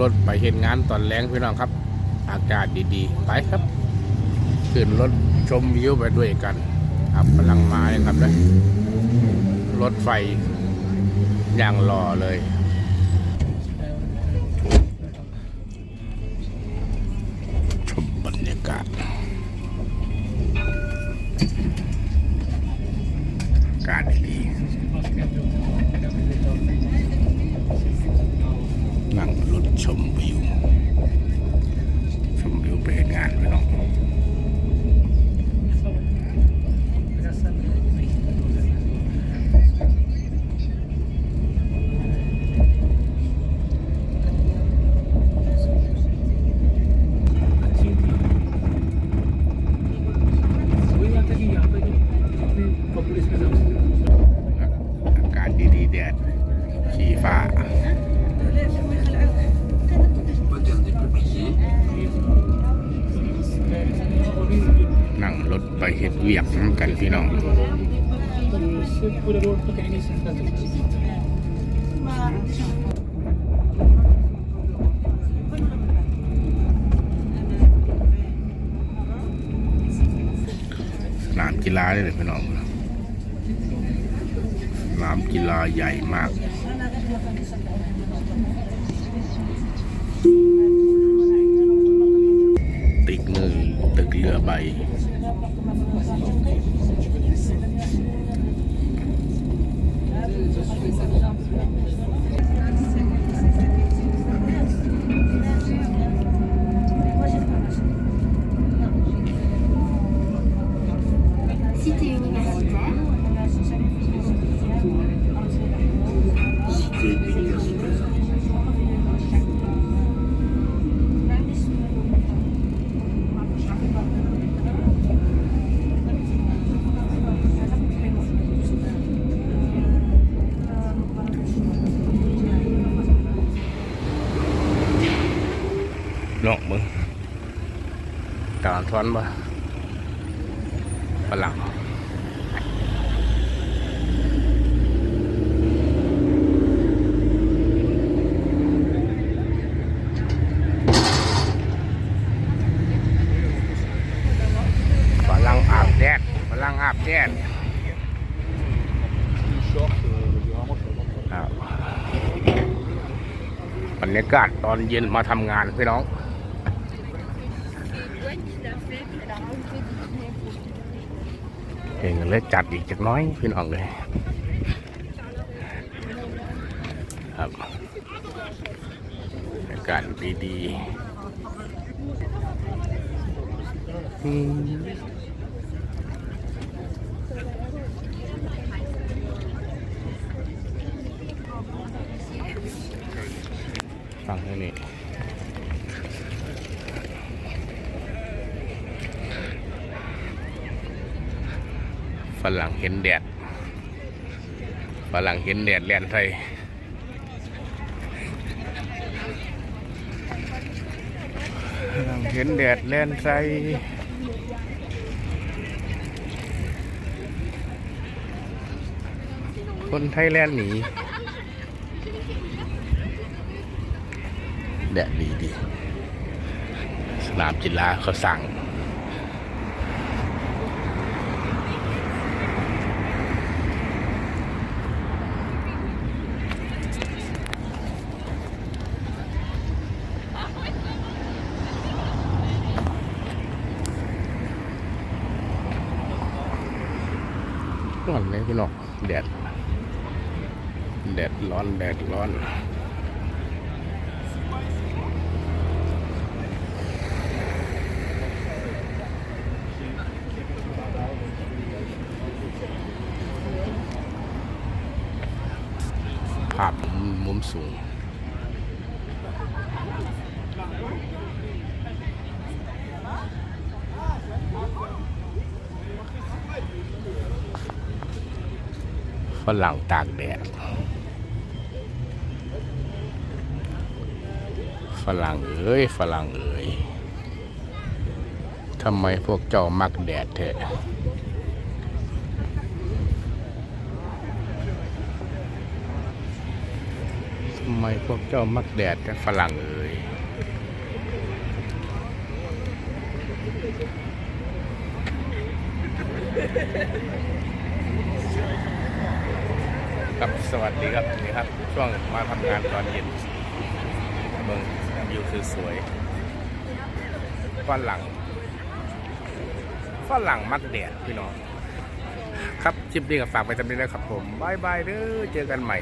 รถไปเห็นงานตอนแรงพี่น้องครับ อากาศดีๆ ไปครับ ขึ้นรถชมวิวไปด้วยกันครับกำลังมาเลยครับนะรถไฟอย่างรอเลยชมบรรยากาศ รถไปเห็ดเวียกกันพี่น้องสนามกีฬาเลยพี่น้องสนามกีฬาใหญ่มากติดมือตึกเรือใบ Cité universitaire, n อกมึงตาทอนบ่ฝรั่งฝรั่งอาบแดดฝรั่งอาบแดดบรรยากาศตอนเย็นมาทำงานพี่น้อง เองเลยจัดอีกจักน้อยพี่น้องเลยครับอากาศดีๆฟังให้นี่ ฝรั่งเห็นแดดฝรั่งเห็นแดดแลนไทยเห็นแดดแลนไทยคนไทยแลนหนีแดดดีดีสนามกีฬาเขาสั่ง ร้อนเลยพี่น้องแดดแดดร้อนแดดร้อนภาพมุมมุมสูง ฝรั่งตากแดดฝรั่งเอ้ยฝรั่งเอ้ยทำไมพวกเจ้ามักแดดเถอะทำไมพวกเจ้ามักแดดและฝรั่งเอ่ย ครับสวัสดีครับนี่ครับ ช่วงมาทำงานตอนเย็นเมืองวิวคือสวยฝรั่งฝรั่งมัดแดดพี่น้อง ครับคลิปนี้ก็ฝากไปจำนี้แล้วครับผมบายบายเด้อเจอกันใหม่